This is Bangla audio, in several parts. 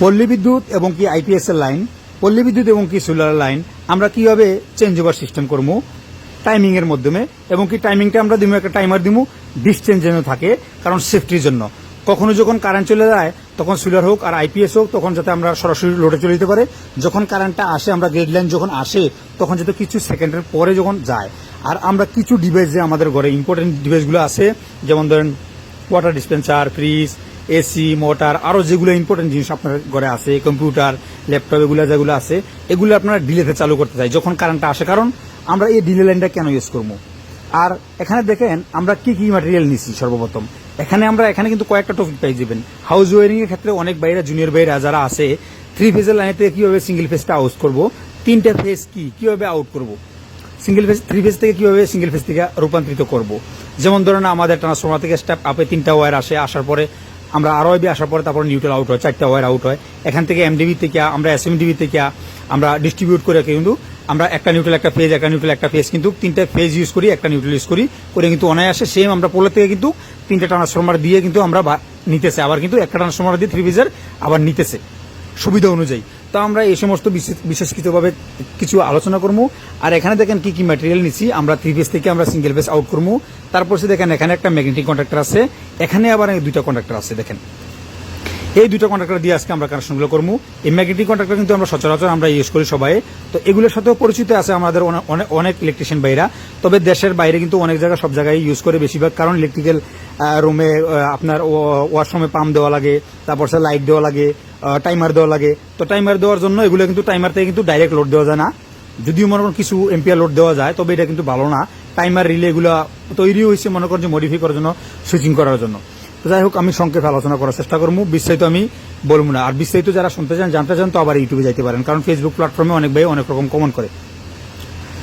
পল্লী বিদ্যুৎ এবং কি আইপিএস এর লাইন, পল্লী বিদ্যুৎ এবং কি সোলার লাইন, আমরা কীভাবে চেঞ্জ ওভার সিস্টেম করব টাইমিং এর মাধ্যমে, এবং কি টাইমিংটা আমরা দিব একটা টাইমার দিমু ডিস্টেন্স যেন থাকে, কারণ সেফটির জন্য। কখনো যখন কারেন্ট চলে যায়, তখন সোলার হোক আর আইপিএস হোক, তখন যাতে আমরা সরাসরি লোডে চলে যেতে পারে। যখন কারেন্টটা আসে, আমরা গ্রেড লাইন যখন আসে, তখন যাতে কিছু সেকেন্ডের পরে যখন যায়। আর আমরা কিছু ডিভাইস যে আমাদের ঘরে ইম্পর্টেন্ট ডিভাইসগুলো আছে, যেমন ধরেন water dispenser fridge AC, motor, আরও যেগুলো ইম্পর্টেন্ট জিনিস আপনার ঘরে আছে, কম্পিউটার, ল্যাপটপ, এগুলো যেগুলো আছে, এগুলো আপনারা ডিলেতে চালু করতে চাই, যখন কারেন্টটা আসে। কারণ আমরা এই ডিলে লাইনটা কেন ইউজ করব? আর এখানে দেখেন, আমরা কি কি ম্যাটেরিয়াল নিছি সর্বপ্রথম। এখানে আমরা, এখানে কিন্তু কয়েকটা টপিক পাই যাবেন হাউস ওয়ারিং এর ক্ষেত্রে অনেক বাইরা জুনিয়র বাইরা যারা আছে থ্রি ফেজের লাইনে থেকে কীভাবে সিঙ্গেল ফেজটা আউট করব? তিনটা ফেজ কি? কীভাবে আউট করব? সিঙ্গেল ফেজ থ্রি ফেজ থেকে কীভাবে সিঙ্গেল ফেজ থেকে রূপান্তরিত করব? যেমন ধরেন, আমাদের ট্রান্সফর্মার থেকে স্টেপ আপে তিনটা ওয়্যার আসে, আসার পরে আমরা আরও বি আসার পরে তারপর নিউট্রাল আউট হয়, চারটা ওয়ার আউট হয়। এখান থেকে এমডিবি থেকে, আমরা এস এসএমডিবি থেকে, আমরা ডিস্ট্রিবিউট করে কিন্তু আমরা একটা নিউট্রাল একটা ফেজ একটা নিউট্রাল একটা ফেজ কিন্তু তিনটে ফেজ ইউজ করি, একটা নিউট্রাল ইউজ করি। করে কিন্তু অনায়াসে সেম আমরা পোলের থেকে কিন্তু তিনটে ট্রান্সফর্মার দিয়ে কিন্তু আমরা নিতেছে। আবার কিন্তু একটা ট্রান্সফর্মার দিয়ে থ্রি ফেজের আবার নিতেছে। সুবিধা অনুযায়ী। তো আমরা এই সমস্ত বিশেষ- বিশেষকৃতভাবে কিছু আলোচনা করব আর এখানে দেখেন কি কি ম্যাটেরিয়াল নিচ্ছি আমরা থ্রি ফেস থেকে আমরা সিঙ্গেল ফেস আউট করব তারপর সে দেখেন এখানে একটা ম্যাগনেটিক কন্ট্রাক্টর আছে। এখানে আবার দুইটা কন্ট্রাক্টর আছে, দেখেন। এই দুটো কন্ট্রাক্টর দিয়ে আজকে আমরা কানেকশনগুলো করব এই ম্যাগনেটিক কন্ট্রাক্টর কিন্তু আমরা সচরাচর আমরা ইউজ করি সবাই। তো এগুলোর সাথেও পরিচিত আছে আমাদের অনে- অনে- অনেক ইলেকট্রিশিয়ান বাইরা তবে দেশের বাইরে কিন্তু অনেক জায়গায় সব জায়গায় ইউজ করে বেশিরভাগ। কারণ ইলেকট্রিক্যাল রুমে আপনার ওয়াশরুমে পাম্প দেওয়া লাগে, তারপর সে লাইট দেওয়া লাগে টাইমার দেওয়া লাগে। তো টাইমার দেওয়ার জন্য এগুলো কিন্তু টাইমার থেকে কিন্তু ডাইরেক্ট লোড দেওয়া যায় না। যদিও মনে করেন কিছু এম্পিয়ার লোড দেওয়া যায়, তবে এটা কিন্তু ভালো না। টাইমার রিলে এগুলো তৈরি হয়েছে মনে করেন যে মডিফাই করার জন্য সুইচিং করার জন্য। যাই হোক, আমি সংক্ষেপে আলোচনা করার চেষ্টা করব। বিস্তারিত আমি বলব না। আর বিস্তারিত যারা শুনতে চান, জানতে চান, তো আবার ইউটিউবে যাইতে পারেন। কারণ ফেসবুক প্ল্যাটফর্মে অনেক ভাই অনেক রকম কমন করে।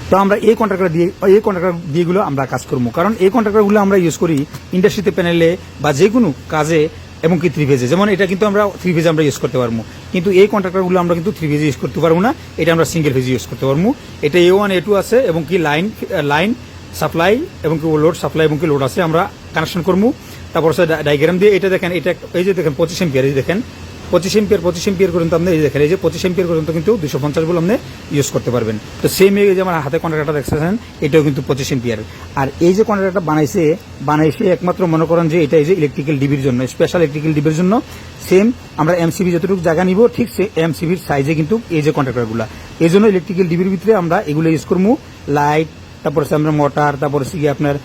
তো আমরা এই কন্ট্রাক্টর দিয়ে এই কন্ট্রাক্টর দিয়েগুলো আমরা কাজ করব। কারণ এই কন্ট্রাক্টরগুলো আমরা ইউজ করি ইন্ডাস্ট্রিতে প্যানেলে বা যে কোনো কাজে এবং কি থ্রি ফেজে যেমন এটা কিন্তু আমরা থ্রি ফেজে আমরা ইউজ করতে পারব। কিন্তু এই কন্ট্রাক্টরগুলো আমরা কিন্তু থ্রি ফেজে ইউজ করতে পারব না। এটা আমরা সিঙ্গেল ফেজে ইউজ করতে পারব। এটা এ ওয়ান এ টু আছে এবং কি লাইন লাইন সাপ্লাই এবং কি লোড সাপ্লাই এবং কি লোড আছে আমরা কানেকশন করব। তারপর হচ্ছে ডায়াগ্রাম দিয়ে এটা দেখেন, এটা এই যে দেখেন পঁচিশ এম্পিয়ার এই দেখেন, পঁচিশ এম্পিয়ার পঁচিশ এম্পিয়ার পর্যন্ত আপনি এই দেখেন, এই যে পঁচিশ এম্পিয়ার পর্যন্ত কিন্তু দুশো পঞ্চাশ বলে আপনি ইউজ করতে পারবেন। তো সেম এই যে আমার হাতে কন্ট্রাক্টটা দেখতেছেন, এটাও কিন্তু পঁচিশ এম্পিয়ার আর এই যে কন্ট্রাক্টটা বানাইছে বানাইছে একমাত্র মনে করেন যে এটা এই যে ইলেকট্রিক্যাল ডিবির জন্য স্পেশাল ইলেকট্রিক্যাল ডিবির জন্য। সেম আমরা এমসিবি যতটুকু জায়গা নিব, ঠিক সে এমসিবির সাইজে কিন্তু এই যে কন্ট্রাক্টরগুলো এই জন্য ইলেকট্রিক্যাল ডিবির ভিতরে আমরা এগুলো ইউজ করব। লাইট তারপর আমরা মোটর তারপর হচ্ছে আপনার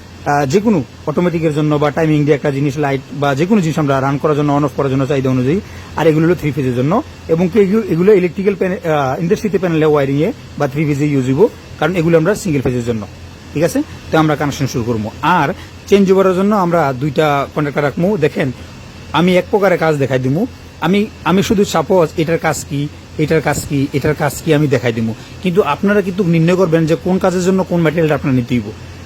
যে কোনো অটোমেটিকের জন্য বা টাইমিং দিয়ে একটা জিনিস লাইট বা যে কোনো জিনিস আমরা রান করার জন্য অন অফ করার জন্য চাহিদা অনুযায়ী, আর এগুলো হলো থ্রি ফেজের জন্য। এবং এগুলো- ইলেকট্রিক্যাল ইন্ডাস্ট্রিতে প্যানেলে ওয়ারিং এ বা থ্রি ফেজে ইউজ হইব, কারণ এগুলো আমরা সিঙ্গেল ফেজের জন্য। ঠিক আছে? তো আমরা কানেকশন শুরু করব। আর চেঞ্জ ওভারের জন্য আমরা দুইটা কন্ট্রাক্টর রাখব। দেখেন, আমি এক প্রকারের কাজ দেখাই দিব আমি আমি শুধু সাপোজ এটার কাজ কি, এটার কাজ কি, এটার কাজ কি আমি দেখাই দিব কিন্তু আপনারা কিন্তু নির্ণয় করবেন যে কোন কাজের জন্য কোন ম্যাটেরিয়ালটা আপনার নিতে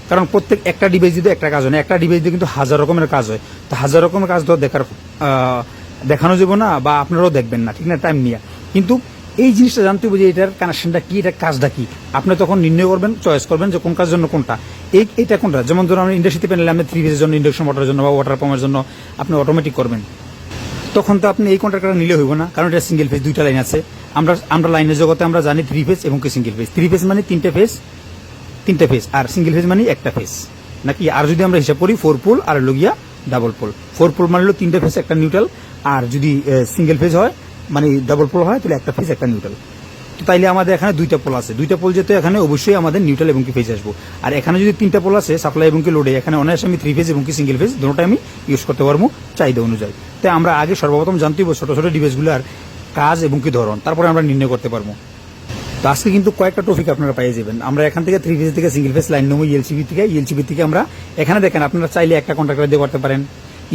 কারণ প্রত্যেক একটা ডিভাইস দিয়ে একটা কাজ হয় না। একটা ডিভাইস দিয়ে কিন্তু হাজার রকমের কাজ হয়। তো হাজার রকমের কাজ তো দেখার দেখানো যাব না বা আপনারাও দেখবেন না, ঠিক না? টাইম নিয়ে। কিন্তু এই জিনিসটা জানতে হবে যে এটার কানেকশনটা কি, এটার কাজটা কি? আপনি তখন নির্ণয় করবেন চয়েস করবেন যে কোন কাজের জন্য কোনটা। এই এটা কোনটা? যেমন ধরুন আমরা ইন্ডাস্ট্রিতে প্যানেলে আপনি থ্রি ফেজের জন্য ইন্ডাকশন মোটরের জন্য বা ওয়াটার পাম্পের জন্য আপনি অটোমেটিক করবেন। তখন তো আপনি এই কন্ট্রাক্টটা নিলে হইব না, কারণ এটা সিঙ্গেল ফেজ দুইটা লাইন আছে। আমরা আমরা লাইনের জগতে আমরা জানি থ্রি ফেজ এবং কি সিঙ্গেল ফেজ থ্রি ফেজ মানে তিনটে ফেজ তিনটে ফেজ আর সিঙ্গেল ফেজ মানে একটা ফেজ নাকি? আর যদি আমরা হিসাব করি ফোর পোল আর লগিয়া ডাবল পোল ফোর পোল মানে হলো তিনটে ফেজ একটা নিউট্রাল আর যদি সিঙ্গেল ফেজ হয় মানে ডাবল পোল হয়, তাহলে একটা ফেজ একটা নিউট্রাল তো তাইলে আমাদের এখানে দুইটা পোল আছে। দুইটা পোল যেতে এখানে, অবশ্যই আমাদের নিউট্রাল এবং কি ফেজ আসব। আর এখানে যদি তিনটা পোল আছে সাপ্লাই এবং কি লোডে এখানে অনায়াসে আমি থ্রি ফেজ এবং কি সিঙ্গেল ফেজ দুটোটা আমি ইউজ করতে পারব চাহিদা অনুযায়ী। তাই আমরা আগে সর্বপ্রথম জানতে হবে ছোট ছোট ডিভাইসগুলোর কাজ এবং কি ধরন, তারপরে আমরা নির্ণয় করতে পারব। তো আজকে কিন্তু কয়েকটা টপিক আপনারা পাইয়ে যাবেন। আমরা এখান থেকে থ্রি ফেজ থেকে সিঙ্গেল ফেজ লাইন নেব ইএলসিবি থেকে। ইএলসিবি থেকে আমরা এখানে দেখেন, আপনারা চাইলে একটা কন্ট্রাক্টর দিয়ে করতে পারেন।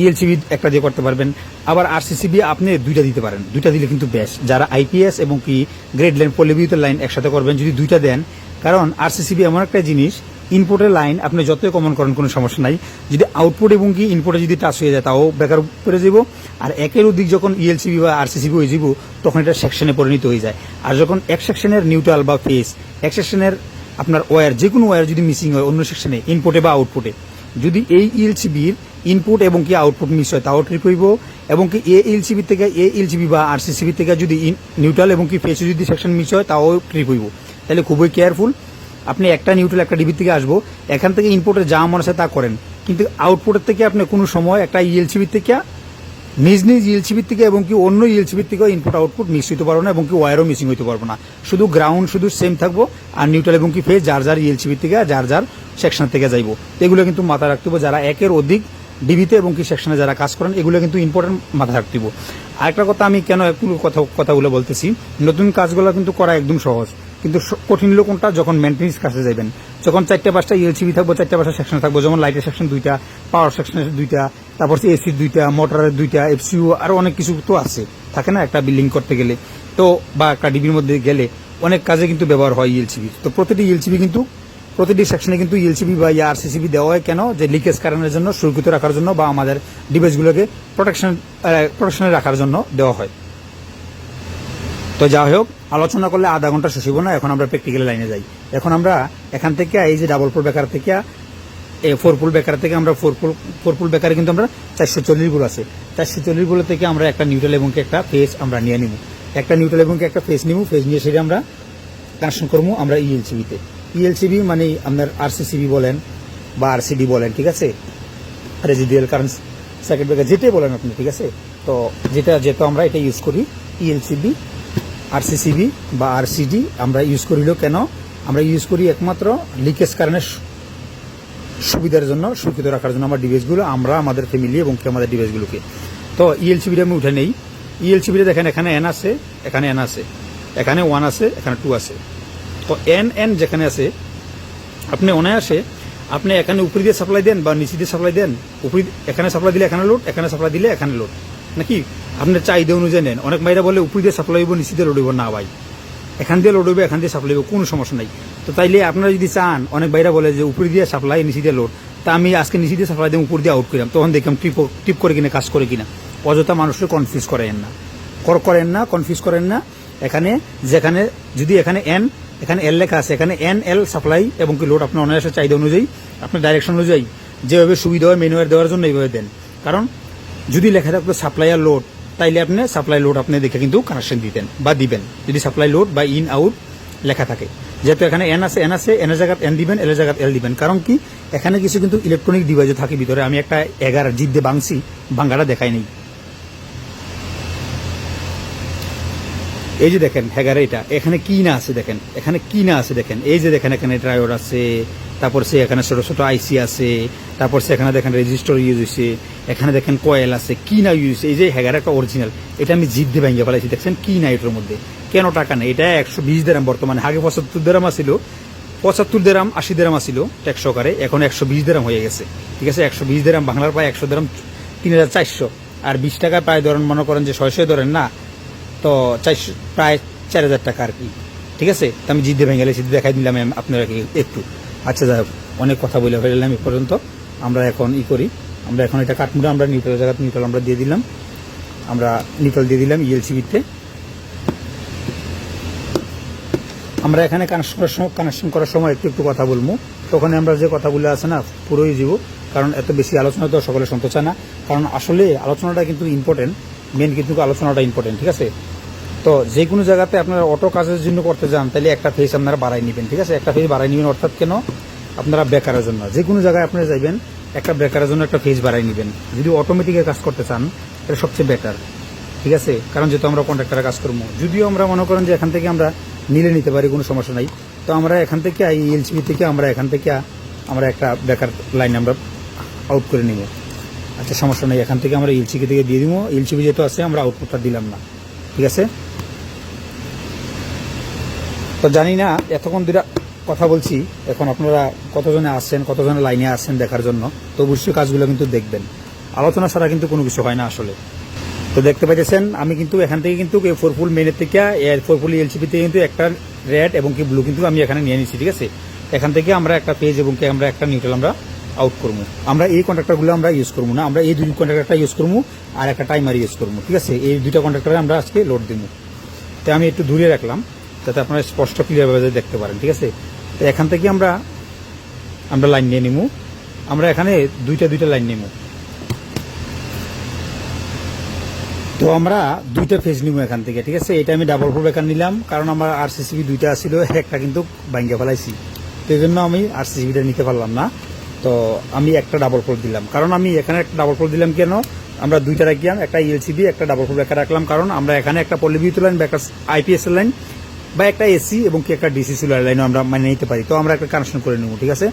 ইএলসিবি একটা দিয়ে করতে পারবেন। আবার আরসিসিবি আপনি দুইটা দিতে পারেন। দুইটা দিলে কিন্তু বেস্ট যারা আইপিএস এবং কি গ্রেড লাইন পলিবিউতের লাইন একসাথে করবেন, যদি দুইটা দেন। কারণ আরসিসিবি এমন একটা জিনিস ইনপুটের লাইন আপনি যতই কমন করেন, কোনো সমস্যা নাই। যদি আউটপুট এবং কি ইনপুটে যদি টাচ হয়ে যায়, তাও বেকার করে যাব। আর একের অধিক যখন ইএলসিবি বা আরসিসিবি হয়ে যাব, তখন এটা সেকশনে পরিণত হয়ে যায়। আর যখন এক সেকশনের নিউট্রাল বা ফেস এক সেকশনের আপনার ওয়্যার যে কোনো ওয়্যার যদি মিসিং হয়, অন্য সেকশনে ইনপুটে বা আউটপুটে যদি এই ইএলসিবির ইনপুট এবং কি আউটপুট মিস হয়, তাও ট্রিপ হইব। এবং কি এ এলসিবি থেকে, এ এলসিবি বা আরসিসিবি থেকে যদি নিউট্রাল এবং কি ফেস যদি সেকশন মিস হয়, তাও ট্রিপ হইব। তাহলে খুবই কেয়ারফুল আপনি একটা নিউট্রাল একটা ডিবি থেকে আসব, এখান থেকে ইনপুটে যা মনে আছে তা করেন। কিন্তু আউটপুটের থেকে আপনি কোনো সময় একটা ইএলসিবি থেকে, নিজ নিজ ইএলসিবির থেকে এবং কি অন্য ইএলসিবির থেকে ইনপুট আউটপুট মিক্স হইতে পারব না এবং কি ওয়ারও মিসিং হইতে পারব না। শুধু গ্রাউন্ড শুধু সেম থাকব আর নিউট্রাল এবং কি ফেজ যার যার ইএলসিবির থেকে, যার যার সেকশন থেকে যাইবো। এগুলো কিন্তু মাথায় রাখতে হবে, যারা একের অধিক ডিবিতে এবং কি সেকশনে যারা কাজ করেন, এগুলো কিন্তু ইম্পর্টেন্ট মাথায় রাখতে হবে। আরেকটা কথা আমি কেন কথা, কথাগুলো বলতেছি, নতুন কাজগুলো কিন্তু করা একদম সহজ। কিন্তু কঠিন হলো কোনটা যখন মেনটেন্স কাছে যাবেন যখন চারটে পাঁচটা ইএলসিবি থাকব, চারটে পাঁচটা সেকশন থাকব, যেমন লাইটের সেকশন দুইটা পাওয়ার সেকশনের দুইটা, তারপর এসির দুইটা মোটরের দুইটা এফসিউ আরও অনেক কিছু তো আছে। থাকে না একটা বিল্ডিং করতে গেলে? তো বা একটা ডিবির মধ্যে গেলে অনেক কাজে কিন্তু ব্যবহার হয় ইএলসিবি তো প্রতিটি ইএলসিবি কিন্তু, প্রতিটি সেকশনে কিন্তু ইএলসিবি বা আরসিসিবি দেওয়া হয় কেন? যে লিকেজ কারণের জন্য, সুরক্ষিত রাখার জন্য বা আমাদের ডিভাইসগুলোকে প্রোটেকশন প্রোটেকশনে রাখার জন্য দেওয়া হয়। তো যা হোক, আলোচনা করলে আধা ঘণ্টা শেষ না, এখন আমরা প্র্যাকটিক্যাল লাইনে যাই। এখন আমরা এখান থেকে, এই যে ডাবল পুল বেকার থেকে এ ফোর পুল বেকার থেকে আমরা ফোর পুল ফোর পুল বেকারে কিন্তু আমরা চারশো চল্লিশগুলো আছে। চারশো চল্লিশগুলো থেকে আমরা একটা নিউট্রাল এবং একটা ফেস আমরা নিয়ে নিব। একটা নিউট্রাল এবং একটা ফেস নিব ফেস নিয়ে সেটা আমরা কানেকশন করব আমরা E ইএলসিবিতে ইএলসিবি মানে আপনার আরসিসিবি বলেন বা আরসিডি বলেন, ঠিক আছে? রেজিডুয়াল কারেন্ট সার্কিট ব্রেকার যেটাই বলেন আপনি, ঠিক আছে? তো যেটা যেহেতু আমরা এটা ইউজ করি E ইএলসিবি আরসিসিবি বা আরসিডি আমরা ইউজ করিল কেন? আমরা ইউজ করি একমাত্র লিকেজ কারণে সুবিধার জন্য, সুরক্ষিত রাখার জন্য আমার ডিভাইসগুলো আমরা, আমাদের ফ্যামিলি এবং আমাদের ডিভাইসগুলোকে তো E ইএলসিবিটা আমি উঠে নেই। E ইএলসিবিটা দেখেন, এখানে এন আছে, এখানে এন আছে, এখানে ওয়ান আছে, এখানে টু আছে। তো এন এন যেখানে আছে, আপনি অনায়াসে, আপনি এখানে উপরে দিয়ে সাপ্লাই দেন বা নিচে দিয়ে সাপ্লাই দেন, উপরে এখানে সাপ্লাই দিলে এখানে লোড এখানে সাপ্লাই দিলে এখানে লোড নাকি? আপনার চাহিদা অনুযায়ী নেন। অনেক ভাইরা বলে, উপরে দিয়ে সাপ্লাই হইব, নিচে দিয়ে না ভাই। এখান দিয়ে লোড হইবে, এখান দিয়ে সাপ্লাই কোনো সমস্যা নাই। তো তাইলে আপনারা যদি চান, অনেক ভাইরা বলে যে, উপরে দিয়ে সাপ্লাই নিচে দিয়ে লোড তা আমি আজকে নিচে দিয়ে সাপ্লাই দিয়ে উপর দিয়ে আউট করলাম। তখন দেখলাম টিপ টিপ করে কিনা, কাজ করে কিনা। অযথা মানুষকে কনফিউজ করেন না। কর- করেন না কনফিউজ করেন না। এখানে যেখানে, যদি এখানে এন এখানে এল লেখা আছে, এখানে এন এল সাপ্লাই এবং কি লোড আপনার অনায়াসের চাহিদা অনুযায়ী, আপনার ডাইরেকশন অনুযায়ী, যেভাবে সুবিধা হয় মেনুয়ার দেওয়ার জন্য এইভাবে দেন। কারণ যদি লেখা থাকতো সাপ্লাই আর লোড তাইলে আপনি সাপ্লাই লোড আপনি দেখে কিন্তু কানেকশন দিতেন বা দিবেন। যদি সাপ্লাই লোড বা ইন আউট লেখা থাকে। যেহেতু এখানে এন আছে এন আছে এনের জায়গায় এন দিবেন এল জায়গায় এল দিবেন। কারণ কি? এখানে কিছু কিন্তু ইলেকট্রনিক ডিভাইসও থাকে ভিতরে। আমি একটা এগারো জিদ দিয়ে বাংছি বাঙ্গাটা দেখাই নেই। এই যে দেখেন হ্যাগারে এটা। এখানে কি না আছে দেখেন। এখানে কি না আছে দেখেন। এই যে দেখেন, এখানে ড্রাইভার আছে তারপর সে এখানে ছোট ছোট আইসি আছে, তারপর সে এখানে দেখেন রেজিস্টার ইউজ হয়েছে এখানে দেখেন কয়েল আছে, কি না ইউজ হয়েছে এই যে হ্যাগার একটা অরিজিনাল এটা আমি জিদ দিয়ে ভেঙে ফেলাইছি, দেখছেন কি না এটার মধ্যে, কেন টাকা নেই, এটা একশো বিশ দেরাম বর্তমানে, আগে পঁচাত্তর দেরাম আসিল পঁচাত্তর দেরাম আশি দেরাম আসিল ট্যাক্স সহকারে, এখন একশো বিশ দেরাম হয়ে গেছে, ঠিক আছে, একশো বিশ দেরাম বাংলার প্রায় একশো দেরাম তিন হাজার চারশো, আর বিশ টাকা প্রায় ধরেন মনে করেন যে ছয়শো ধরেন না, তো চারশো, প্রায় চার হাজার টাকা আর কি, ঠিক আছে, তো আমি জিদ্দে ভেঙে গেছি দেখাই দিলাম আমি আপনাকে একটু। আচ্ছা যাই অনেক কথা বলে ফেললাম এই পর্যন্ত। আমরা এখন ই করি। আমরা এখন এটা কাঠমুড়ে, আমরা নিউট্রাল জায়গা, নিউট্রাল আমরা দিয়ে দিলাম। আমরা নিউট্রাল দিয়ে দিলাম ইএলসিবিতে আমরা এখানে কানেকশন করার সময় কানেকশন করার সময় একটু একটু কথা বলব। ওখানে আমরা যে কথাগুলো আছে না, পুরোই জীব, কারণ এত বেশি আলোচনা তো সকলে শুনতে চায় না। কারণ আসলে আলোচনাটা কিন্তু ইম্পর্টেন্ট মেন কিন্তু আলোচনাটা ইম্পর্টেন্ট ঠিক আছে? তো যে কোনো জায়গাতে আপনারা অটো কাজের জন্য করতে যান, তাহলে একটা ফেস আপনারা বাড়াই নেবেন, ঠিক আছে? একটা ফেস বাড়াই নেবেন, অর্থাৎ কেন? আপনারা বেকারের জন্য। যে কোনো জায়গায় আপনারা যাইবেন, একটা বেকারের জন্য একটা ফেস বাড়াই নেবেন। যদি অটোমেটিকের কাজ করতে চান এটা সবচেয়ে বেটার ঠিক আছে? কারণ যেহেতু আমরা কন্ট্রাক্টারে কাজ করব, যদিও আমরা মনে করেন যে এখান থেকে আমরা নিলে নিতে পারি, কোনো সমস্যা নাই। তো আমরা এখান থেকে, এই এলসিবি থেকে আমরা এখান থেকে, আমরা একটা বেকার লাইন আমরা আউট করে নিব। আচ্ছা সমস্যা নেই, এখান থেকে আমরা ইলসিবি থেকে দিয়ে দিব। ইলসিবি যেহেতু আছে, আমরা আউটপুটটা দিলাম না, ঠিক আছে? তো জানি না, এতক্ষণ দুটা কথা বলছি, এখন আপনারা কতজনে আসছেন, কতজনে লাইনে আসছেন দেখার জন্য, তো অবশ্যই কাজগুলো কিন্তু দেখবেন। আলোচনা ছাড়া কিন্তু কোনো কিছু হয় না আসলে। তো দেখতে পাইতেছেন, আমি কিন্তু এখান থেকে কিন্তু ফোর ফুল মেনের থেকে ফোরফুল এলসিপি থেকে কিন্তু একটা রেড এবং কি ব্লু কিন্তু আমি এখানে নিয়ে নিচ্ছি ঠিক আছে? এখান থেকে আমরা একটা পেজ এবং কি আমরা একটা নিউট্রাল আমরা আউট করব। আমরা এই কন্ট্রাক্টরগুলো আমরা ইউজ করব না, আমরা এই দুই কন্ট্রাক্টরটা ইউজ করব আর একটা টাইমার ইউজ করব, ঠিক আছে? এই দুইটা কন্ট্রাক্টরে আমরা আজকে লোড দিব। তো আমি একটু দূরে রাখলাম। যাতে আপনারা স্পষ্ট ক্লিয়ারভাবে দেখতে পারেন, ঠিক আছে? তো এখান থেকে আমরা আমরা লাইন নিয়ে নিবো আমরা এখানে দুইটা দুইটা লাইন নেব তো আমরা দুইটা ফেজ নিব এখান থেকে, ঠিক আছে? এটা আমি ডাবল ফোর বেকার নিলাম, কারণ আমার আর সিসিবি দুইটা ছিল একটা কিন্তু ভাঙ্গে ফেলাইছি। তো এই জন্য আমি আর সিসিবিটা নিতে পারলাম না। তো আমি একটা ডাবল ফোর দিলাম। কারণ আমি এখানে একটা ডাবল ফোর দিলাম কেন? আমরা দুইটা রাখলাম একটা ইএলসিবি একটা ডাবল ফোর বেকার রাখলাম। কারণ আমরা এখানে একটা পল্লিবিদ্যুৎ লাইন বা একটা আইপিএস লাইন বা একটা এসি এবং কি একটা ডিসি সোলার লাইনও আমরা মানে নিতে পারি। তো আমরা একটা কানেকশন করে নেব, ঠিক আছে?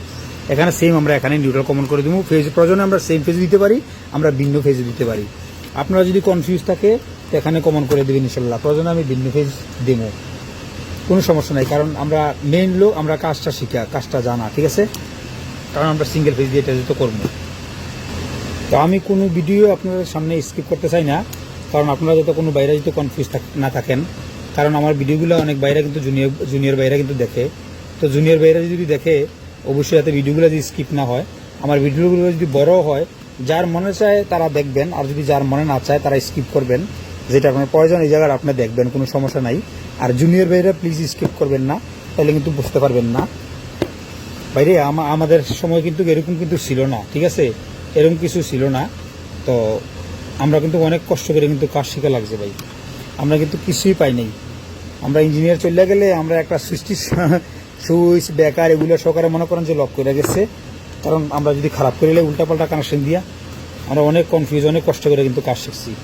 এখানে সেম আমরা এখানে নিউট্রাল কমন করে দেবো। ফেজ প্রয়োজনে আমরা সেম ফেজ দিতে পারি, আমরা ভিন্ন ফেজ দিতে পারি। আপনারা যদি কনফিউজ থাকে, তো এখানে কমন করে দেবেন ইনশাল্লাহ প্রয়োজনে আমি ভিন্ন ফেজ দেবো। কোনো সমস্যা নাই, কারণ আমরা মেইন লোক আমরা কাজটা শিখা, কাজটা জানা, ঠিক আছে? কারণ আমরা সিঙ্গেল ফেজ দিয়ে এটা যেহেতু করব। তো আমি কোনো ভিডিও আপনাদের সামনে স্কিপ করতে চাই না, কারণ আপনারা যাতে কোনো বাইরে যদি কনফিউজ না থাকেন কারণ আমার ভিডিওগুলো অনেক বাইরে কিন্তু জুনিয়র জুনিয়র বাইরে কিন্তু দেখে। তো জুনিয়র বাইরে যদি দেখে, অবশ্যই যাতে ভিডিওগুলো যদি স্কিপ না হয়, আমার ভিডিওগুলো যদি বড় হয়, যার মনে চায় তারা দেখবেন, আর যদি যার মনে না চায় তারা স্কিপ করবেন। যেটা আপনার প্রয়োজন এই জায়গায় আপনি দেখবেন, কোনো সমস্যা নাই। আর জুনিয়র বাইরে প্লিজ স্কিপ করবেন না, তাহলে কিন্তু বুঝতে পারবেন না। বাইরে আমা- আমাদের সময় কিন্তু এরকম কিন্তু ছিল না, ঠিক আছে? এরকম কিছু ছিল না। তো আমরা কিন্তু অনেক কষ্ট করে কিন্তু কাজ শিখে লাগছে ভাই। আমরা কিন্তু কিছুই পাই নাই। আমরা ইঞ্জিনিয়ার চলে গেলে আমরা একটা সৃষ্টি সুইচ, বেকার, এগুলো সহকারে মনে করেন যে লক করে গেছে। কারণ আমরা যদি খারাপ করিলে উল্টাপাল্টা কানেকশন দিয়া আমরা অনেক কনফিউজ অনেক কষ্ট করে কিন্তু কাজ শিখছি।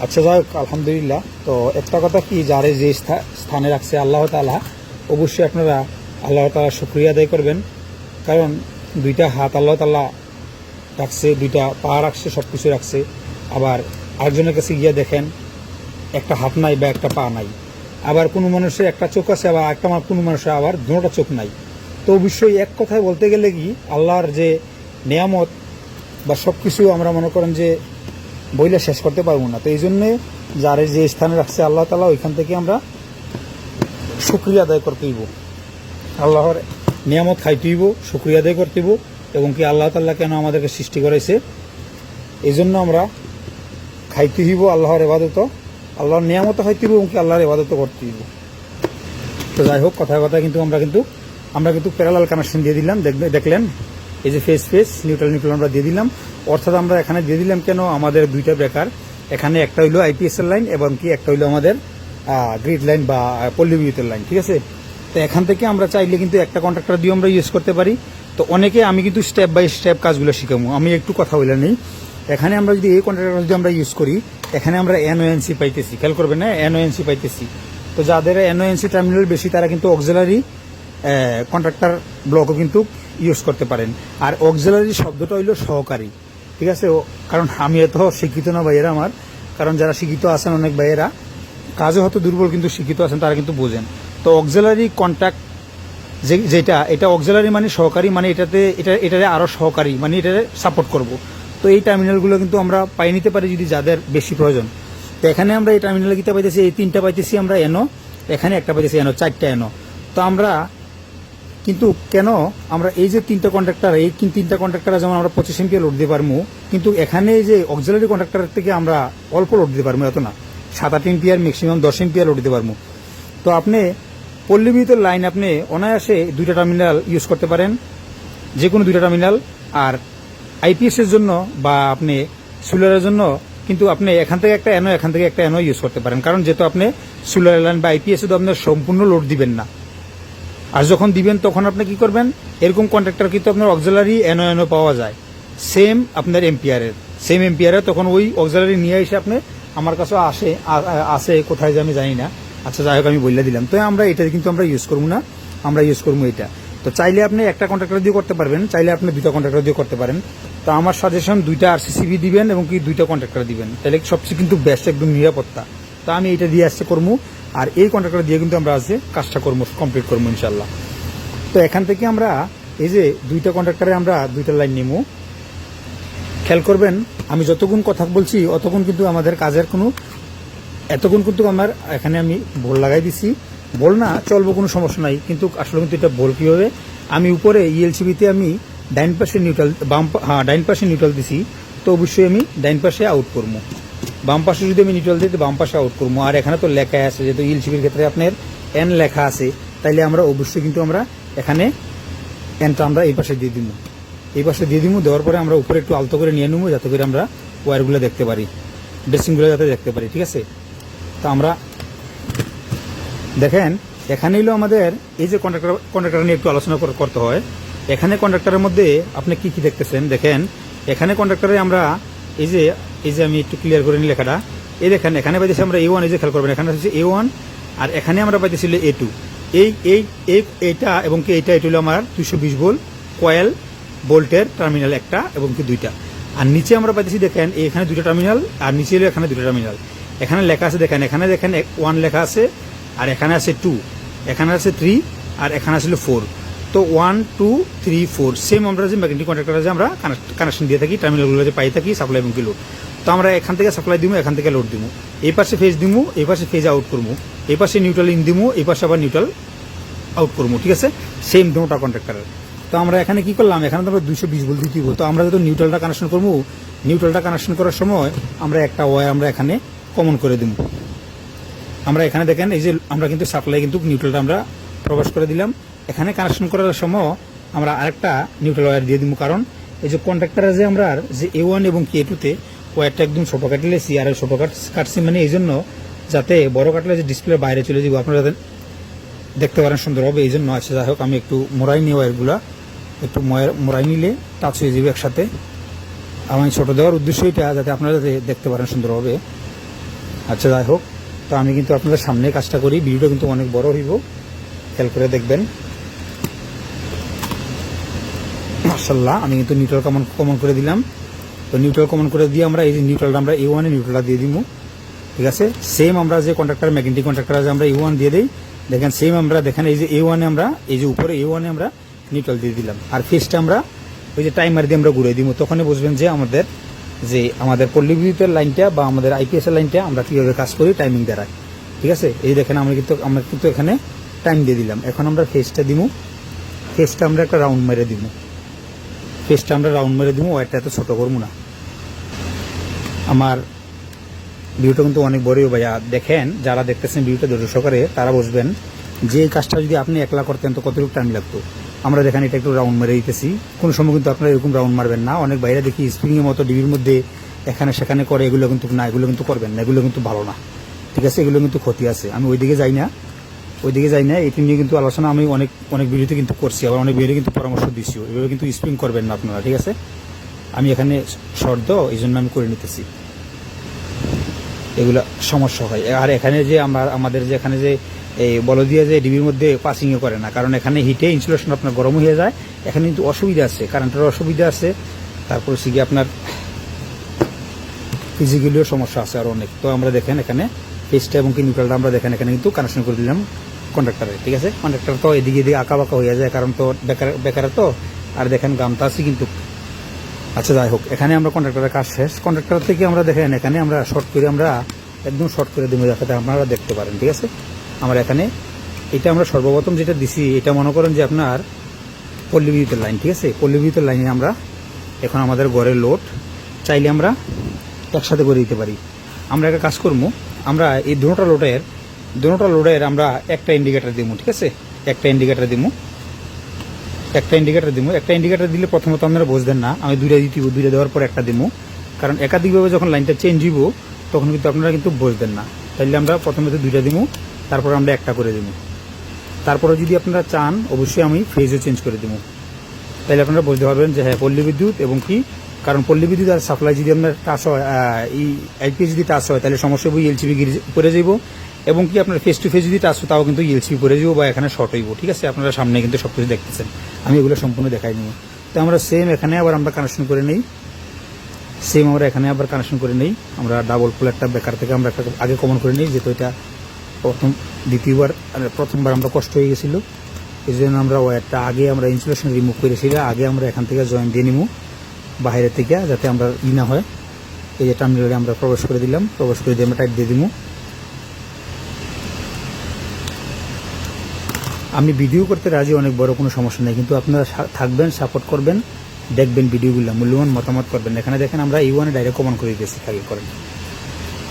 আচ্ছা যাই হোক, আলহামদুলিল্লাহ। তো একটা কথা কি, যারে যে স্থা- স্থানে রাখছে আল্লাহ তালা অবশ্যই আপনারা আল্লাহ তালা শুক্রিয়া আদায় করবেন। কারণ দুইটা হাত আল্লাহ তাল্লাহ রাখছে, দুইটা পা রাখছে সব কিছু রাখছে। আবার আরেকজনের কাছে গিয়ে দেখেন, একটা হাত নাই বা একটা পা নাই। আবার কোনো মানুষের একটা চোখ আছে আবার একটা কোনো মানুষের আবার দুটা চোখ নাই। তো অবশ্যই এক কথায় বলতে গেলে কি, আল্লাহর যে নিয়ামত বা সব কিছু আমরা মনে করেন যে বইলে শেষ করতে পারব না। তো এই জন্যে যার যে স্থানে রাখছে আল্লাহ তালা ওইখান থেকে আমরা শুক্রিয়া আদায় করতে হইব। আল্লাহর নিয়ামত খাইতে হইব, শুক্রিয়া আদায় করতে হইব এবং কি আল্লাহ তাল্লাহ কেন আমাদেরকে সৃষ্টি করেছে? এই জন্য আমরা খাইতে হইব আল্লাহর এবাদত আল্লাহর নিয়ামত খাইতে হইব এবং আল্লাহর এবাদত করতে হইব। তো যাই হোক, কথায় কথা কিন্তু আমরা কিন্তু আমরা কিন্তু প্যারালাল কানেকশন দিয়ে দিলাম। দেখলেন? এই যে ফেস ফেস নিউট্রাল নিউট্রাল আমরা দিয়ে দিলাম। অর্থাৎ আমরা এখানে দিয়ে দিলাম কেন? আমাদের দুইটা ব্রেকার এখানে একটা হইল আইপিএস এর লাইন এবং কি একটা হইল আমাদের গ্রিড লাইন বা পল্লী বিদ্যুতের লাইন ঠিক আছে? তো এখান থেকে আমরা চাইলে কিন্তু একটা কন্ট্রাক্টর দিয়ে আমরা ইউজ করতে পারি। তো অনেকে আমি কিন্তু স্টেপ বাই স্টেপ কাজগুলো শিখাবো। আমি একটু কথা বলে নেই। এখানে আমরা যদি এই কন্ট্রাক্টর যদি আমরা ইউজ করি, এখানে আমরা এনওএনসি পাইতেছি। খেয়াল করবেন না এনওএনসি পাইতেছি। তো যাদের এনওএনসি টার্মিনাল বেশি, তারা কিন্তু অক্সিলারি কন্ট্রাক্টর ব্লকও কিন্তু ইউজ করতে পারেন। আর অক্সিলারি শব্দটা হইল সহকারী, ঠিক আছে? কারণ আমি এত শিক্ষিত না ভাইয়েরা আমার, কারণ যারা শিক্ষিত আছেন অনেক ভাইয়েরা কাজে হয়তো দুর্বল কিন্তু শিক্ষিত আছেন, তারা কিন্তু বোঝেন। তো অক্সিলারি কন্ট্যাক্ট যে, যেটা, এটা অক্সিলারি মানে সহকারী মানে এটাতে, এটা, এটারে আরও সহকারী মানে এটারে সাপোর্ট করব। তো এই টার্মিনালগুলো কিন্তু আমরা পাই নিতে পারি যদি যাদের বেশি প্রয়োজন। তো এখানে আমরা এই টার্মিনাল কিতা পাইতেছি, এই তিনটা পাইতেছি আমরা এনো এখানে একটা পাইতেছি এনো চারটা এনো তো আমরা কিন্তু কেন আমরা এই যে তিনটা কন্ট্রাক্টর এই তিন- তিনটা কন্ট্রাক্টর যেমন আমরা পঁচিশ এমপিএ লোড দিতে পারব কিন্তু এখানে এই যে অক্সিলারি কন্ট্রাক্টরের থেকে আমরা অল্প লোড দিতে পারব এত না। সাত আট এমপিআর ম্যাক্সিমাম দশ এমপিআর লোড দিতে পারব তো আপনি পল্লীবিদ্যুতের লাইন আপনি অনায়াসে দুইটা টার্মিনাল ইউজ করতে পারেন যে কোনো দুইটা টার্মিনাল আর আইপিএস এর জন্য বা আপনি সোলারের জন্য কিন্তু আপনি এখান থেকে একটা এনো এখান থেকে একটা এনো ইউজ করতে পারেন। কারণ যেহেতু আপনি সোলার লাইন বা আইপিএস তো আপনার সম্পূর্ণ লোড দিবেন না। আর যখন দিবেন, তখন আপনি কি করবেন? এরকম কন্ট্রাক্টর কিন্তু আপনার অক্সিলারি এনো এনো পাওয়া যায়। সেম আপনার এম্পিয়ারের সেম এম্পিয়ারের তখন ওই অক্সিলারি নিয়ে এসে আপনি আমার কাছে আসে আসে, কোথায় যে আমি জানি না। আচ্ছা যাই হোক, আমি বললে দিলাম। তো আমরা এটা কিন্তু আমরা ইউজ করব না। আমরা ইউজ করব এটা। তো চাইলে আপনি একটা কন্ট্রাক্টর দিয়ে করতে পারবেন, চাইলে আপনি দুইটা কন্ট্রাক্টর দিয়ে করতে পারেন। তো আমার সাজেশন দুইটা আর আরসিসিবি দিবেন এবং কি দুইটা কন্ট্রাক্টর দিবেন। তাহলে সবচেয়ে কিন্তু বেস্ট একদম নিরাপত্তা। তো আমি এটা দিয়ে আসছে করব, আর এই কন্ট্রাক্টর দিয়ে কিন্তু আমরা আজকে কাজটা করব কমপ্লিট করব ইনশাল্লাহ তো এখান থেকে আমরা এই যে দুইটা কন্ট্রাক্টরে আমরা দুইটা লাইন নিমু। খেয়াল করবেন, আমি যতক্ষণ কথা বলছি অতক্ষণ কিন্তু আমাদের কাজের কোনো এতক্ষণ কিন্তু আমার, এখানে আমি ভোল লাগাই দিছি। বল না, চলবো, কোনো সমস্যা নাই। কিন্তু আসলে কিন্তু এটা বল কি হবে আমি উপরে E ইএলসিবিতে আমি ডাইন পাশে নিউট্রাল বাম হ্যাঁ ডাইন পাশে নিউট্রাল দিছি, তো অবশ্যই আমি ডাইন পাশে আউট করব। বাম পাশে যদি আমি নিউট্রাল দিই, তো বাম পাশে আউট করব। আর এখানে তো লেখা আছে, যেহেতু ইএলসিবির ক্ষেত্রে আপনার এন লেখা আছে, তাইলে আমরা অবশ্যই কিন্তু আমরা এখানে এনটা আমরা এই পাশে দিয়ে দিব। এই পাশে দিয়ে দিব, দেওয়ার পরে আমরা উপরে একটু আলতো করে নিয়ে নেব, যাতে করে আমরা ওয়ারগুলো দেখতে পারি ড্রেসিংগুলো যাতে দেখতে পারি, ঠিক আছে? তো আমরা দেখেন, এখানে হলো আমাদের এই যে কন্ট্রাক্টর কন্ট্রাক্টর নিয়ে একটু আলোচনা কর- করতে হয়। এখানে কন্ট্রাক্টরের মধ্যে আপনি কি কি দেখতেছেন? দেখেন, এখানে কন্ট্রাক্টরে আমরা এই যে এই যে আমি একটু ক্লিয়ার করে নিই লেখাটা। এই দেখেন, এখানে পাইতেছি আমরা এ ওয়ান এই যে খেয়াল করবেন, এখানে হচ্ছে এ ওয়ান আর এখানে আমরা পাইতেছিল এ টু এই এই, এই- এইটা এবং কি এইটা, এটা হলো আমার দুশো বিশ ভোল্ট কয়েল বোল্টের টার্মিনাল একটা এবং কি দুইটা। আর নিচে আমরা পাইতেছি দেখেন, এখানে দুটো টার্মিনাল আর নিচে হলো এখানে দুটো টার্মিনাল এখানে লেখা আছে, দেখেন, এখানে দেখেন ওয়ান লেখা আছে আর এখানে আছে টু এখানে আছে থ্রি আর এখানে আসলে ফোর তো one two three four same আমরা যে ম্যাগনেটিক কন্ট্রাক্টর যে আমরা কানেকশন দিয়ে থাকি টার্মিনালগুলো যে পাই থাকি সাপ্লাই এবং লোড তো আমরা এখান থেকে সাপ্লাই দিব এখান থেকে লোড দিব এই পাশে ফেজ দিব এই পাশে ফেজ আউট করব এই পাশে নিউট্রাল ইন দিব এই পাশে আবার নিউট্রাল আউট করব ঠিক আছে? সেম দুটা কন্ট্রাক্টরের তো আমরা এখানে কি করলাম? এখানে তো আমরা দুশো বিশ বল দিতে তো আমরা যত নিউট্রালটা কানেকশন করব নিউট্রালটা কানেকশন করার সময় আমরা একটা ওয়ার আমরা এখানে কমন করে দিব আমরা এখানে দেখেন, এই যে আমরা কিন্তু সাপ্লাই কিন্তু নিউট্রালটা আমরা প্রবেশ করে দিলাম। এখানে কানেকশন করার সময় আমরা আরেকটা নিউট্রাল ওয়্যার দিয়ে দিব। কারণ এই যে কন্ট্রাক্টরে যে আমরা, যে এ ওয়ান এবং কে টুতে ওয়ারটা একদম ছোট কাটলেছি আর ছোটো কাট, কাটছি মানে এই জন্য যাতে বড় কাটলে যে ডিসপ্লে বাইরে চলে যাব, আপনারা দেখতে পারেন সুন্দর হবে, এই জন্য আছে যাই হোক, আমি একটু মোড়াই নিই ওয়্যারগুলা একটু মোড়াই নিলে টাচ হয়ে যাবে একসাথে। আমি ছোটো দেওয়ার উদ্দেশ্য এটা, যাতে আপনারা যাতে দেখতে পারেন সুন্দর হবে। আচ্ছা যাই হোক। তো আমি কিন্তু আপনাদের সামনে কাজটা করি। ভিডিওটা কিন্তু অনেক বড় হইব। খেয়াল করে দেখবেন। মার্শাল্লাহ আমি কিন্তু নিউট্রাল কমন কমন করে দিলাম। তো নিউট্রাল কমন করে দিয়ে আমরা এই যে নিউট্রালটা আমরা এ ওয়ানে নিউট্রালটা দিয়ে দিব ঠিক আছে? সেম আমরা যে কন্ট্রাক্টর ম্যাগনেটিক কন্ট্রাক্টর যে আমরা এ ওয়ান দিয়ে দিই, দেখেন সেম আমরা, দেখেন এই যে এ ওয়ানে আমরা, এই যে উপরে এ ওয়ানে আমরা নিউট্রাল দিয়ে দিলাম। আর ফেসটা আমরা ওই যে টাইমার দিয়ে আমরা ঘুরে দিব তখনই বুঝবেন যে আমাদের যে আমাদের পল্লী বিদ্যুতের লাইনটা বা আমাদের আইপিএস এর লাইনটা আমরা কীভাবে কাজ করি টাইমিং দ্বারা ঠিক আছে? এই দেখেন আমরা কিন্তু আমরা কিন্তু এখানে টাইম দিয়ে দিলাম। এখন আমরা ফেসটা দিব ফেসটা আমরা একটা রাউন্ড মেরে দিব ফেসটা আমরা রাউন্ড মেরে দিব ওয়ারটা এত ছোট করব না। আমার ভিউটা কিন্তু অনেক বড়ই ভাইয়া। দেখেন, যারা দেখতেছেন ভিউটা ধৈর্য সহকারে, তারা বুঝবেন যে এই কাজটা যদি আপনি একলা করতেন তো কতটুকু টাইম লাগতো? আমরা দেখেন এটা একটু রাউন্ড মেরে দিতেছি। কোনো সময় কিন্তু আপনারা এরকম রাউন্ড মারবেন না। অনেক বাইরে দেখি স্প্রিংয়ের মতো ডিবির মধ্যে এখানে সেখানে করে, এগুলো কিন্তু না, এগুলো কিন্তু করবেন না, এগুলো কিন্তু ভালো না। ঠিক আছে? এগুলো কিন্তু ক্ষতি আছে। আমি ওইদিকে যাই না। ওইদিকে যাই না। এটি নিয়ে কিন্তু আলোচনা আমি অনেক অনেক ভিডিওতে কিন্তু করছি। আবার অনেক ভিডিওতে কিন্তু পরামর্শ দিচ্ছি। এভাবে কিন্তু স্প্রিং করবেন না আপনারা। ঠিক আছে? আমি এখানে শর্ত এই জন্য আমি করে নিতেছি। এগুলো সমস্যা হয়। আর এখানে যে আমার, আমাদের যে এখানে যে এই বলদিয়া যে ডিবির মধ্যে পাসিং করে না, কারণ এখানে হিটে ইনসুলেশন আপনার গরম হয়ে যায়। এখানে কিন্তু অসুবিধা আছে কারেন্টের অসুবিধা আছে। তারপর হচ্ছে আপনার ফিজিক্যালিও সমস্যা আছে আর অনেক। তো আমরা দেখেন এখানে ফেসটা এবং কি আমরা দেখেন, এখানে কিন্তু কানেকশন করে দিলাম কন্ট্রাক্টরে ঠিক আছে? কন্ট্রাক্টর তো এদিকে এদিকে আঁকা বাঁকা হয়ে যায়, কারণ তো বেকার বেকার তো। আর দেখেন গামটা আছে কিন্তু। আচ্ছা যাই হোক, এখানে আমরা কন্ট্রাক্টরের কাজ শেষ। কন্ট্রাক্টর থেকে আমরা দেখেন, এখানে আমরা শর্ট করে, আমরা একদম শর্ট করে দেবো, যাতে আপনারা দেখতে পারেন, ঠিক আছে? আমরা এখানে। এটা আমরা সর্বপ্রথম যেটা দিছি, এটা মনে করেন যে আপনার পল্লী বিদ্যুতের লাইন, ঠিক আছে? পল্লী বিদ্যুতের লাইনে আমরা এখন আমাদের ঘরের লোড, চাইলে আমরা একসাথে করে দিতে পারি। আমরা একটা কাজ করব, আমরা এই দুটোটা লোডের দুটোটা লোডের আমরা একটা ইন্ডিকেটার দিব, ঠিক আছে? একটা ইন্ডিকেটার দিব, একটা ইন্ডিকেটার দিব। একটা ইন্ডিকেটার দিলে প্রথমত আপনারা বুঝবেন না, আমি দুইটা দিতে দুইটা দেওয়ার পর একটা দিব। কারণ একাধিকভাবে যখন লাইনটা চেঞ্জ হইব, তখন কিন্তু আপনারা কিন্তু বুঝবেন না। তাইলে আমরা প্রথমে দুইটা দিব তারপর আমরা একটা করে দিব। তারপরে যদি আপনারা চান, অবশ্যই আমি ফেজও চেঞ্জ করে দেবো। তাহলে আপনারা বুঝতে পারবেন যে হ্যাঁ পল্লী বিদ্যুৎ এবং কি? কারণ পল্লী বিদ্যুৎ আর সাপ্লাই যদি আপনার টাচ হয় এই এলপিএস যদি টাচ হয়, তাহলে সমস্যা হবে এলসিবি করে যাইব। এবং কি আপনার ফেস টু ফেস যদি টাচ হয়, তাও কিন্তু এলসিবি করে যাব বা এখানে শর্ট হইব। ঠিক আছে? আপনারা সামনে কিন্তু সব কিছু দেখতেছেন। আমি এগুলো সম্পূর্ণ দেখাই নিব। তো আমরা সেম এখানে আবার আমরা কানেকশন করে নেই। সেম আমরা এখানে আবার কানেকশন করে নেই। আমরা ডাবল একটা বেকার থেকে আমরা একটা আগে কমন করে নিই, যেহেতু এটা প্রথম দ্বিতীয়বার প্রথমবার আমরা কষ্ট হয়ে গেছিল। এই জন্য আমরা ওয়ারটা আগে আমরা ইনসুলেশন রিমুভ করেছিলাম আগে আমরা এখান থেকে জয়েন দিয়ে নিব বাইরে থেকে যাতে আমরা ই না হয়। এই যে টার্মিনালে আমরা প্রবেশ করে দিলাম, প্রবেশ করে দিয়ে আমরা টাইট দিয়ে দিব আমি ভিডিও করতে রাজি, অনেক বড় কোনো সমস্যা নেই, কিন্তু আপনারা থাকবেন সাপোর্ট করবেন, দেখবেন ভিডিওগুলো মূল্যবান মতামত করবেন। এখানে দেখেন আমরা এই ওয়ানে ডাইরেক্ট কমন করে দিয়েছি খালি করেন।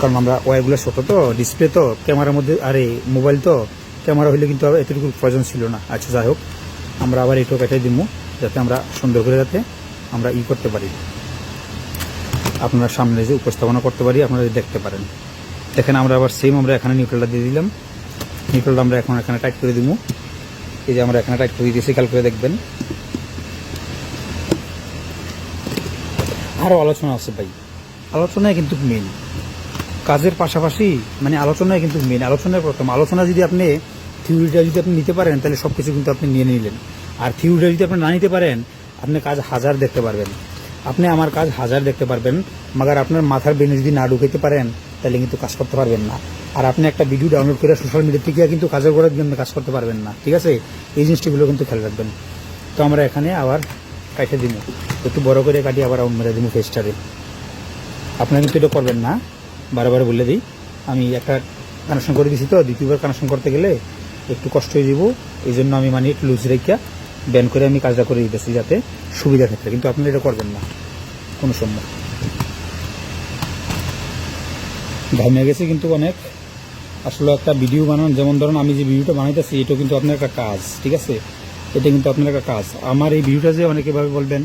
কারণ আমরা ওয়ারগুলো ছোটো তো ডিসপ্লে তো ক্যামেরার মধ্যে, আরে মোবাইল তো ক্যামেরা হলে কিন্তু আবার এতটুকু প্রয়োজন ছিল না। আচ্ছা যাই হোক, আমরা আবার এইটুকু কেটে দিব যাতে আমরা সুন্দর করে যাতে আমরা ই করতে পারি। আপনার সামনে যে উপস্থাপনা করতে পারি, আপনারা দেখতে পারেন। দেখেন, আমরা আবার সেম আমরা এখানে নিউট্রালটা দিয়ে দিলাম। নিউট্রালটা আমরা এখন এখানে টাইট করে দিব এই যে আমরা এখানে টাইট করে দিয়েছি, খেয়াল করে দেখবেন। আরও আলোচনা আছে ভাই। আলোচনায় কিন্তু মেন কাজের পাশাপাশি মানে আলোচনায় কিন্তু মেন আলোচনায় প্রথম। আলোচনা যদি আপনি থিওরিটা যদি আপনি নিতে পারেন, তাহলে সব কিছু কিন্তু আপনি নিয়ে নিলেন। আর থিওরিটা যদি আপনি না নিতে পারেন, আপনি কাজ হাজার দেখতে পারবেন। আপনি আমার কাজ হাজার দেখতে পারবেন, মাগার আপনার মাথার বেনে যদি না ঢুকাইতে পারেন, তাহলে কিন্তু কাজ করতে পারবেন না। আর আপনি একটা ভিডিও ডাউনলোড করে সোশ্যাল মিডিয়া থেকে কিন্তু কাজের করে জন্য কাজ করতে পারবেন না, ঠিক আছে? এই জিনিসটিগুলো কিন্তু খেয়াল রাখবেন। তো আমরা এখানে আবার কাটে দিব। একটু বড় করে কাটি, আবার মেরে দিব ফেসটারে আপনারা কিন্তু এটা করবেন না। বারবার বলে দিই, আমি একটা কানেকশন করে দিছি তো, দ্বিতীয়বার কানেকশন করতে গেলে একটু কষ্ট হয়ে যাব। এই জন্য আমি মানে একটু লুজ রেখা ব্যান করে আমি কাজটা করে দিতেছি যাতে সুবিধা ক্ষেত্রে। কিন্তু আপনারা এটা করবেন না, কোনো সময়। ঘামে গেছে কিন্তু অনেক। আসলে একটা ভিডিও বানান, যেমন ধরুন আমি যে ভিডিওটা বানাইতেছি এটা কিন্তু আপনার একটা কাজ, ঠিক আছে? এটা কিন্তু আপনার একটা কাজ। আমার এই ভিডিওটা যে অনেকে ভাবে বলবেন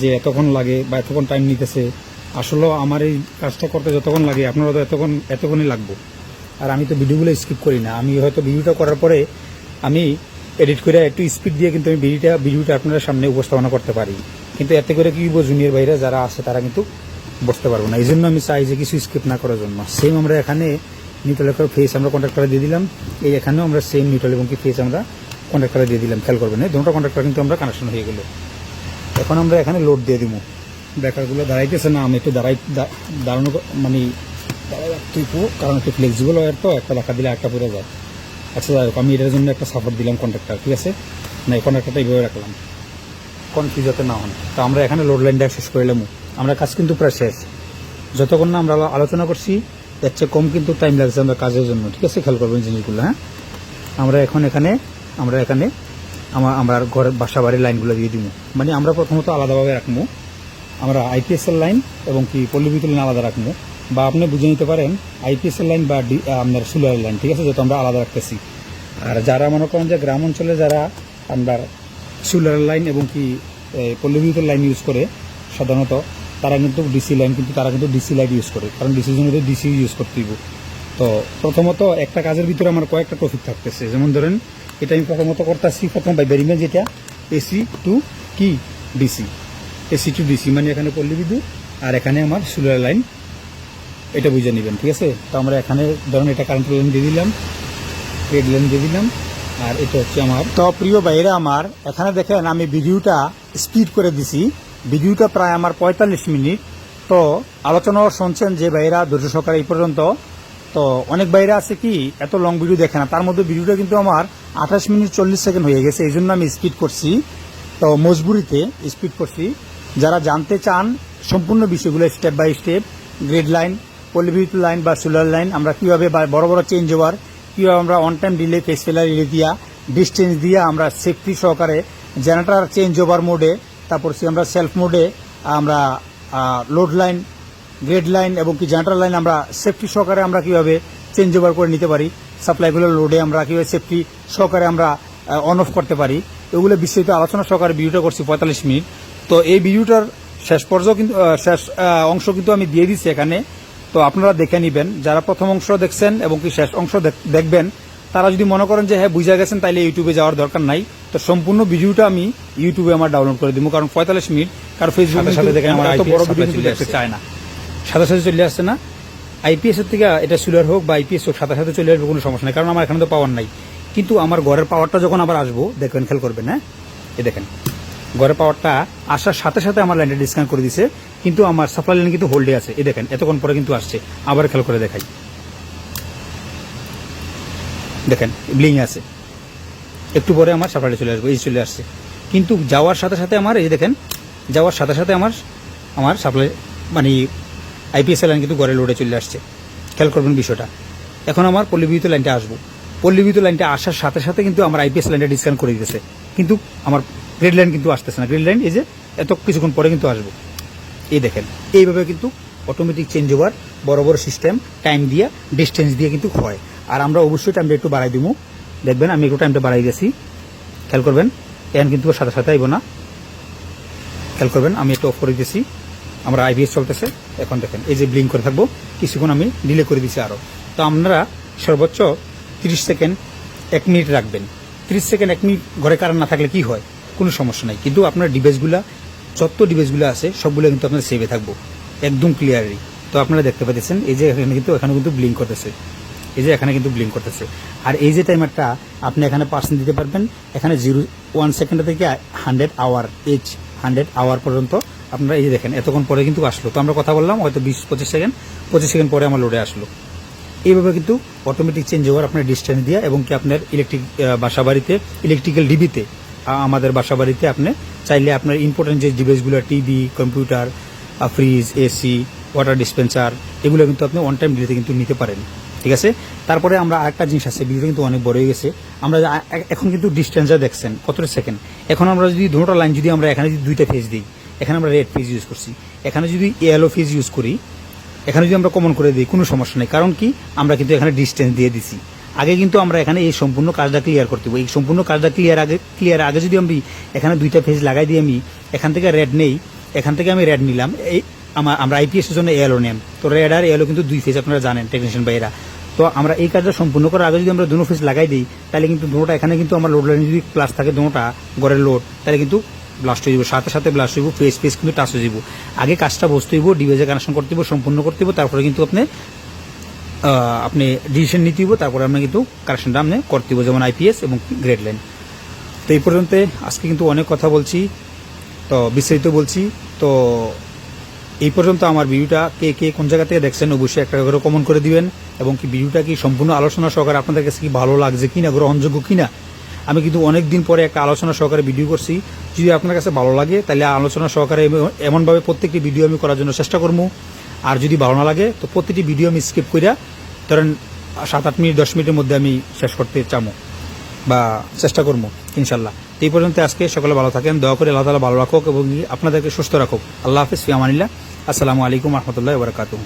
যে, এতক্ষণ লাগে বা এতক্ষণ টাইম নিতেছে আসলে আমার এই কাজটা করতে যতক্ষণ লাগে আপনারা তো এতক্ষণ, এতক্ষণই লাগবে। আর আমি তো ভিডিওগুলো স্কিপ করি না। আমি হয়তো ভিডিওটা করার পরে আমি এডিট করে একটু স্পিড দিয়ে কিন্তু আমি ভিডিওটা ভিডিওটা আপনাদের সামনে উপস্থাপনা করতে পারি। কিন্তু এতে করে কি জুনিয়র ভাইরা যারা আছে তারা কিন্তু বসতে পারব না। এই জন্য আমি চাই যে কিছু স্কিপ না করার জন্য। সেম আমরা এখানে নিউট্রাল ফেস আমরা কন্ট্যাক্টারে দিয়ে দিলাম। এই এখানেও আমরা সেম নিউট্রাল এবং কি ফেস আমরা কন্ট্যাক্টারে দিয়ে দিলাম। খেয়াল করবেন, এই দুটো কন্ট্যাক্টার কিন্তু আমরা কানেকশন হয়ে গেল। এখন আমরা এখানে লোড দিয়ে দিব। বেকারগুলো দাঁড়াইতেছে না আমি একটু দাঁড়াই দাঁড়ানো মানে দাঁড়াই একটু, কারণ একটু ফ্লেক্সিবল হয় তো একটা দেখা দিলে একটা পরে যায়। আচ্ছা যাই হোক আমি এটার জন্য একটা সাপোর্ট দিলাম কন্ট্রাক্টর ঠিক আছে? না এই কন্ট্রাক্টরটা এইভাবে রাখলাম। কনফিউজ যাতে না হন। তো আমরা এখানে লোড লাইনটা শেষ করে এলাম। আমরা কাজ কিন্তু প্রায় শেষ। যতক্ষণ না আমরা আলোচনা করছি এর চেয়ে কম কিন্তু টাইম লাগছে আমরা কাজের জন্য ঠিক আছে? খেয়াল করবেন জিনিসগুলো হ্যাঁ? আমরা এখন এখানে আমরা এখানে আমার আমরা ঘরের বাসা বাড়ির লাইনগুলো দিয়ে দিব। মানে আমরা প্রথমত আলাদাভাবে রাখব। আমরা আইপিএসএল লাইন এবং কি পল্লীবিদ্যুৎ লাইন আলাদা রাখব। বা আপনি বুঝে নিতে পারেন আইপিএসএল লাইন বা আপনার সুলার লাইন ঠিক আছে যেটা আমরা আলাদা রাখতেছি। আর যারা মনে করেন যে গ্রাম অঞ্চলে যারা আমরা সুলার লাইন এবং কি পল্লীবিদ্যুৎ লাইন ইউজ করে, সাধারণত তারা কিন্তু ডিসি লাইন কিন্তু তারা কিন্তু ডিসি লাইট ইউজ করে, কারণ ডিসির জন্য তো ডিসি ইউজ করতে হইব তো প্রথমত একটা কাজের ভিতরে আমার কয়েকটা টপিক থাকতেছে। যেমন ধরেন, এটা আমি প্রথমত করতেছি প্রথম বাই বেরিমে যেটা এসি টু কি ডিসি এসি টু ডিসি মানে এখানে পল্লী বিদ্যুৎ আর এখানে আমার সোলার লাইন এটা বুঝে নেবেন, ঠিক আছে? তো আমরা এখানে, ধরুন এটা কারেন্ট লাইন দিয়ে দিলাম রেড লাইন দিয়ে দিলাম, আর এটা হচ্ছে আমার তো প্রিয় ভাইরা আমার, এখানে দেখেন আমি ভিডিওটা স্পিড করে দিছি। ভিডিওটা প্রায় আমার পঁয়তাল্লিশ মিনিট। তো আলোচনাও শুনছেন যে ভাইরা ধৈর্য সহকারে এই পর্যন্ত। তো অনেক বাইরে আছে কি, এত লং ভিডিও দেখে না। তার মধ্যে ভিডিওটা কিন্তু আমার আঠাশ মিনিট চল্লিশ সেকেন্ড হয়ে গেছে, এই জন্য আমি স্পিড করছি। তো মজবুরিতে স্পিড করছি। যারা জানতে চান সম্পূর্ণ বিষয়গুলো step by step grid line পলিভিট line বা সোলার লাইন আমরা কীভাবে বড় বড় চেঞ্জ ওভার কীভাবে আমরা on time delay phase failure relay দিয়া ডিস্টেন্স দিয়া আমরা সেফটি সহকারে জেনারেটার চেঞ্জ ওভার মোডে তারপর সে আমরা সেলফ মোডে আমরা লোড লাইন গ্রেড লাইন এবং কি জেনারেটর লাইন আমরা সেফটি সহকারে আমরা কীভাবে চেঞ্জ ওভার করে নিতে পারি সাপ্লাইগুলো লোডে আমরা কীভাবে সেফটি সহকারে আমরা অন অফ করতে পারি, এগুলো বিস্তারিত আলোচনা সহকারে ভিডিওটা করছি পঁয়তাল্লিশ মিনিট। তো এই ভিডিওটার শেষ পর্যায়ে কিন্তু শেষ অংশ কিন্তু আমি দিয়ে দিচ্ছি এখানে। তো আপনারা দেখে নেবেন। যারা প্রথম অংশ দেখছেন এবং কি শেষ অংশ দেখবেন তারা যদি মনে করেন যে হ্যাঁ বুঝা গেছেন তাহলে ইউটিউবে যাওয়ার দরকার নাই। তো সম্পূর্ণ ভিডিওটা আমি ইউটিউবে আমার ডাউনলোড করে দিব। কারণ পঁয়তাল্লিশ মিনিট কারণ ফেসবুকের সাথে দেখেন আমার এত বড় ভিডিও দেখতে চায় না। সাথে সাথে চলে আসছে না? আইপিএস এর থেকে এটা সুলার হোক বা আইপিএস হোক সাথে সাথে চলে আসবে কোনো সমস্যা নেই। কারণ আমার এখানে তো পাওয়ার নাই। কিন্তু আমার ঘরের পাওয়ারটা যখন আবার আসব দেখবেন খেয়াল করবেন হ্যাঁ? এই দেখেন। ঘরের পাওয়ারটা আসার সাথে সাথে আমার লাইনটা ডিসকাউন্ট করে দিছে। কিন্তু আমার সাপ্লাই লাইন কিন্তু হোল্ডে আছে। এই দেখেন, এতক্ষণ পরে কিন্তু আসছে। আবার খেয়াল করে দেখাই। দেখেন ব্লিং আছে। একটু পরে আমার সাপ্লাইটা চলে আসবে, এই চলে আসছে। কিন্তু যাওয়ার সাথে সাথে আমার, এই দেখেন, যাওয়ার সাথে সাথে আমার আমার সাপ্লাই মানে আইপিএস লাইন কিন্তু গড়ে লোডে চলে আসছে। খেয়াল করবেন বিষয়টা। এখন আমার পল্লীবিদ্যুৎ লাইনটা আসব। পল্লীবিদ্যুৎ লাইনটা আসার সাথে সাথে কিন্তু আমার আইপিএস লাইনটা ডিসকাউন্ট করে দিতেছে। কিন্তু আমার গ্রেড লাইন কিন্তু আসতেছে না। গ্রেড লাইন এই যে এত কিছুক্ষণ পরে কিন্তু আসব। এই দেখেন, এইভাবে কিন্তু অটোমেটিক চেঞ্জ ওভার বড় বড় সিস্টেম টাইম দিয়ে ডিস্টেন্স দিয়ে কিন্তু হয়। আর আমরা অবশ্যই টাইমটা একটু বাড়াই দিব দেখবেন আমি একটু টাইমটা বাড়াই গেছি খেয়াল করবেন, এখন কিন্তু সাথে সাথে আইব না। খেয়াল করবেন, আমি একটু অফ করে দিয়েছি। আমরা আইবিএস চলতেছে। এখন দেখেন, এই যে ব্লিঙ্ক করে থাকব। কিছুক্ষণ আমি ডিলে করে দিয়েছি আরও তো আপনারা সর্বোচ্চ তিরিশ সেকেন্ড এক মিনিট রাখবেন। তিরিশ সেকেন্ড এক মিনিট ঘরে কারেন্ট না থাকলে কি হয়? কোনো সমস্যা নাই। কিন্তু আপনার ডিভাইসগুলা, যত ডিভাইসগুলো আছে, সবগুলো কিন্তু আপনার সেভে থাকব। একদম ক্লিয়ারলি তো আপনারা দেখতে পাচ্ছেন এই যে এখানে কিন্তু এখানে কিন্তু ব্লিঙ্ক করতেছে। এই যে এখানে কিন্তু ব্লিঙ্ক করতেছে। আর এই যে টাইমারটা আপনি এখানে পার্সেন্ট দিতে পারবেন। এখানে জিরো ওয়ান সেকেন্ড থেকে hundred hour H hundred hour পর্যন্ত আপনারা এই যে দেখেন, এতক্ষণ পরে কিন্তু আসলো। তো আমরা কথা বললাম, হয়তো বিশ, পঁচিশ সেকেন্ড পঁচিশ সেকেন্ড পরে আমার লোডে আসলো। এইভাবে কিন্তু অটোমেটিক চেঞ্জ ওভার আপনার ডিস্টেন্স দিয়ে এবং কি আপনার ইলেকট্রিক বাসা বাড়িতে ইলেকট্রিক্যাল ডিবিতে আমাদের বাসা বাড়িতে আপনি চাইলে আপনার ইম্পর্টেন্ট যে ডিভাইসগুলো TV computer fridge AC water dispenser এগুলো কিন্তু আপনি ওয়ান টাইম ডিলিতে কিন্তু নিতে পারেন। ঠিক আছে? তারপরে আমরা আরেকটা জিনিস আছে ভিডিও কিন্তু অনেক বড় হয়ে গেছে। আমরা এখন কিন্তু ডিস্টেন্সটা দেখছেন, কতটা সেকেন্ড এখন আমরা যদি দুটো লাইন যদি আমরা এখানে যদি দুইটা ফেজ দিই, এখানে আমরা রেড ফেজ ইউজ করছি। এখানে যদি ইয়েলো ফেজ ইউজ করি, এখানে যদি আমরা কমন করে দিই, কোনো সমস্যা নেই। কারণ কি? আমরা কিন্তু এখানে ডিস্টেন্স দিয়ে দিছি। আগে কিন্তু আমরা এখানে এই সম্পূর্ণ কাজটা ক্লিয়ার করতে এই সম্পূর্ণ কাজটা ক্লিয়ার আগে ক্লিয়ার আগে যদি আমি এখানে দুইটা ফেজ লাগাই দিই আমি, এখান থেকে রেড নেই, এখান থেকে আমি রেড নিলাম। এই আমার আমরা আইপিএস এর জন্য এলো নেম। তো রেড আর এলো কিন্তু দুই ফেজ আপনারা জানেন টেকনিশিয়ান ভাইয়েরা। তো আমরা এই কাজটা সম্পূর্ণ করার আগে যদি আমরা দুটো ফেজ লাগাই দিই, তাহলে কিন্তু দুটোটা, এখানে কিন্তু আমার লোড লাইন যদি প্লাস থাকে দুটোটা গড়ের লোড তাহলে কিন্তু ব্লাস্ট হয়ে যাব। সাথে সাথে ব্লাস্ট হইব ফেস ফেস কিন্তু টাচ হয়ে যাব। আগে কাজটা বসতে হইব ডিভাইসে কানেকশন করতে হইব, সম্পূর্ণ করতে হইব, তারপরে কিন্তু আপনি আপনি ডিসিশন নিতে হইব, তারপরে আপনি কিন্তু কানেকশনটা আপনি করতে হইব, যেমন আইপিএস এবং গ্রেড লাইন তো এই পর্যন্ত আজকে কিন্তু অনেক কথা বলছি, তো বিস্তারিত বলছি। তো এই পর্যন্ত আমার ভিডিওটা কে কে কোন জায়গা থেকে দেখছেন অবশ্যই একটা করে কমন করে দিবেন, এবং কি ভিডিওটা কি সম্পূর্ণ আলোচনা সহকারে আপনাদের কাছে কি ভালো লাগছে কিনা, গ্রহণযোগ্য কিনা, আমি কিন্তু অনেক দিন পরে একটা আলোচনা সহকারে ভিডিও করছি। যদি আপনার কাছে ভালো লাগে, তাহলে আলোচনা সহকারে এমনভাবে প্রত্যেকটি ভিডিও আমি করার জন্য চেষ্টা করব। আর যদি ভালো না লাগে, তো প্রতিটি ভিডিও আমি স্কিপ করিয়া ধরেন, সাত আট মিনিট, দশ মিনিটের মধ্যে আমি শেষ করতে চামো বা চেষ্টা করব ইনশাল্লাহ। এই পর্যন্ত আজকে সকলে ভালো থাকেন, দয়া করে আল্লাহ তালা ভালো রাখুক এবং আপনাদেরকে সুস্থ রাখুক। আল্লাহ হাফিজ ফিয়ামানিল্লাহ আসসালামু আলাইকুম রহমতুল্লাহ বরকাতুহ।